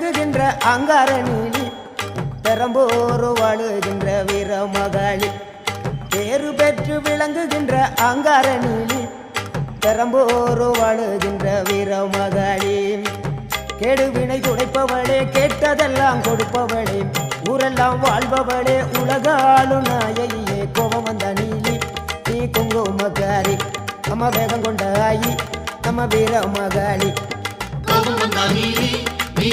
பெற்று விளங்குகின்ற அங்கார நீலி பெரம்போர் வாழுகின்ற வீர மகாளி பேரு பெற்று விளங்குகின்ற அங்கார நீலி பெரம்போர் வாழுகின்ற வீர மகாளி கெடுவினை துடைப்பவளே கேட்டதெல்லாம் கொடுப்பவளே ஊரெல்லாம் வாழ்பவளே உலகாலும் நாயகியே கோபம் வந்த நீலி நீ குங்குமக்காரி நம்ம வேகம் கொண்ட ஆயி நம்ம வீர மகாளி கோபம் வந்த நீலி நீ